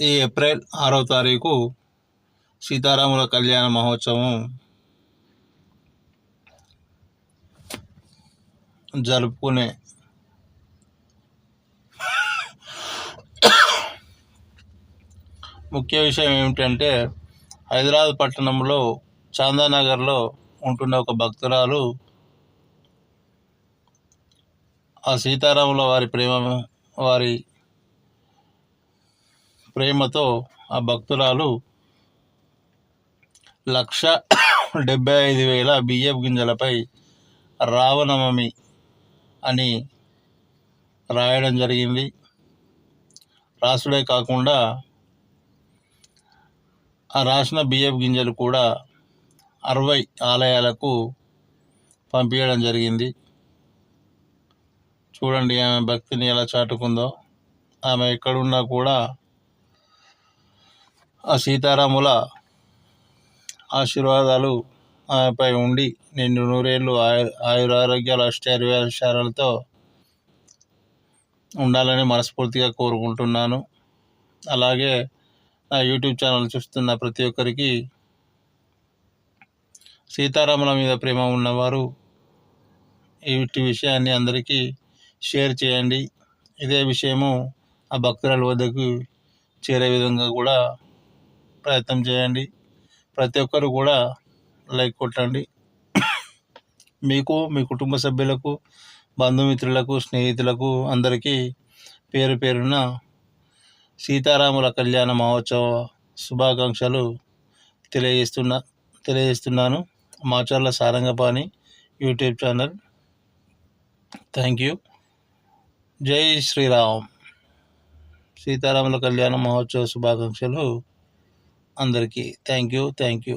ఈ ఏప్రిల్ ఆరో తారీఖు సీతారాముల కళ్యాణ మహోత్సవం జరుపుకునే ముఖ్య విషయం ఏమిటంటే హైదరాబాద్ పట్టణంలో చాందానగర్లో ఉంటున్న ఒక భక్తురాలు ఆ సీతారాముల వారి ప్రేమ వారి ప్రేమతో ఆ భక్తురాలు లక్ష డెబ్బై ఐదు వేల బియ్యపు గింజలపై రావణమమి అని రాయడం జరిగింది. రాసుడే కాకుండా ఆ రాసిన బియ్యపు గింజలు కూడా అరవై ఆలయాలకు పంపించడం జరిగింది. చూడండి ఆమె భక్తిని ఎలా చాటుకుందో. ఆమె ఎక్కడున్నా కూడా ఆ సీతారాముల ఆశీర్వాదాలు ఆయనపై ఉండి నిండు నూరేళ్ళు ఆయు ఆయురారోగ్యాలు అష్టైర్వేశాలతో ఉండాలని మనస్ఫూర్తిగా కోరుకుంటున్నాను. అలాగే నా యూట్యూబ్ ఛానల్ చూస్తున్న ప్రతి ఒక్కరికి సీతారాముల మీద ప్రేమ ఉన్నవారు ఇటు విషయాన్ని అందరికీ షేర్ చేయండి. ఇదే విషయము ఆ భక్తుల వద్దకు చేరే విధంగా కూడా ప్రయత్నం చేయండి. ప్రతి ఒక్కరు కూడా లైక్ కొట్టండి. మీకు మీ కుటుంబ సభ్యులకు బంధుమిత్రులకు స్నేహితులకు అందరికీ పేరు పేరున సీతారాముల కళ్యాణ మహోత్సవ శుభాకాంక్షలు తెలియజేస్తున్నా తెలియజేస్తున్నాను. Macherla Sarangapani YouTube channel. Thank you. జై శ్రీరామ్. సీతారాముల కళ్యాణ మహోత్సవ శుభాకాంక్షలు అందరికీ థ్యాంక్ యూ థ్యాంక్ యూ.